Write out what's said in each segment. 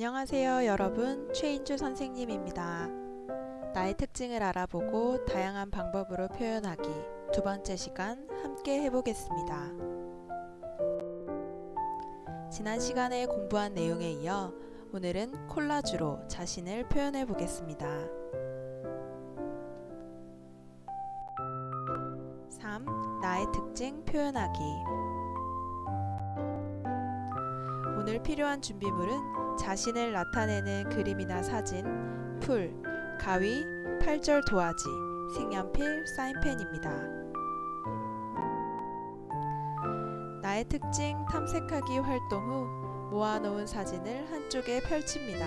안녕하세요, 여러분. 최인주 선생님입니다. 나의 특징을 알아보고 다양한 방법으로 표현하기 두 번째 시간 함께 해보겠습니다. 지난 시간에 공부한 내용에 이어 오늘은 콜라주로 자신을 표현해 보겠습니다. 3. 나의 특징 표현하기 오늘 필요한 준비물은 자신을 나타내는 그림이나 사진, 풀, 가위, 8절 도화지, 색연필, 사인펜입니다. 나의 특징 탐색하기 활동 후 모아놓은 사진을 한쪽에 펼칩니다.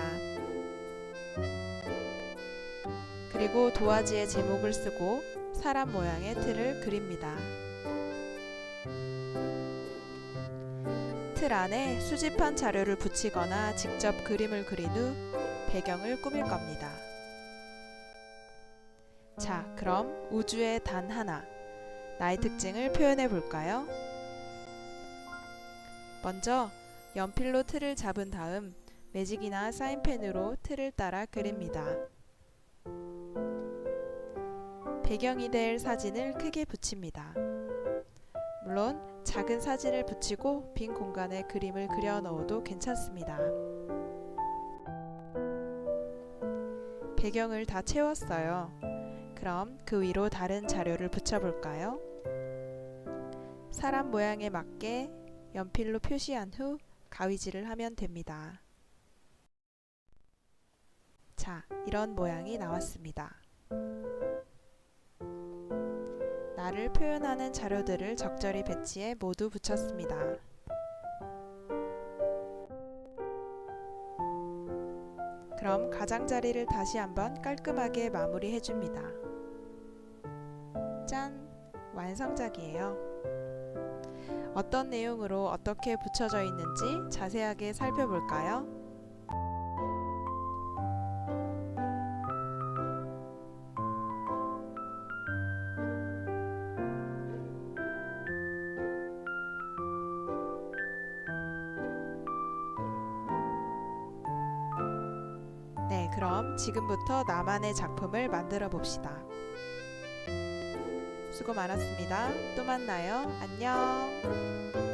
그리고 도화지에 제목을 쓰고 사람 모양의 틀을 그립니다. 틀 안에 수집한 자료를 붙이거나 직접 그림을 그린 후 배경을 꾸밀 겁니다. 자, 그럼 우주의 단 하나, 나의 특징을 표현해 볼까요? 먼저 연필로 틀을 잡은 다음 매직이나 사인펜으로 틀을 따라 그립니다. 배경이 될 사진을 크게 붙입니다. 물론 작은 사진을 붙이고 빈 공간에 그림을 그려 넣어도 괜찮습니다. 배경을 다 채웠어요. 그럼 그 위로 다른 자료를 붙여볼까요? 사람 모양에 맞게 연필로 표시한 후 가위질을 하면 됩니다. 자, 이런 모양이 나왔습니다. 나를 표현하는 자료들을 적절히 배치해 모두 붙였습니다. 그럼 가장자리를 다시 한번 깔끔하게 마무리해 줍니다. 짠! 완성작이에요. 어떤 내용으로 어떻게 붙여져 있는지 자세하게 살펴볼까요? 그럼 지금부터 나만의 작품을 만들어 봅시다. 수고 많았습니다. 또 만나요. 안녕.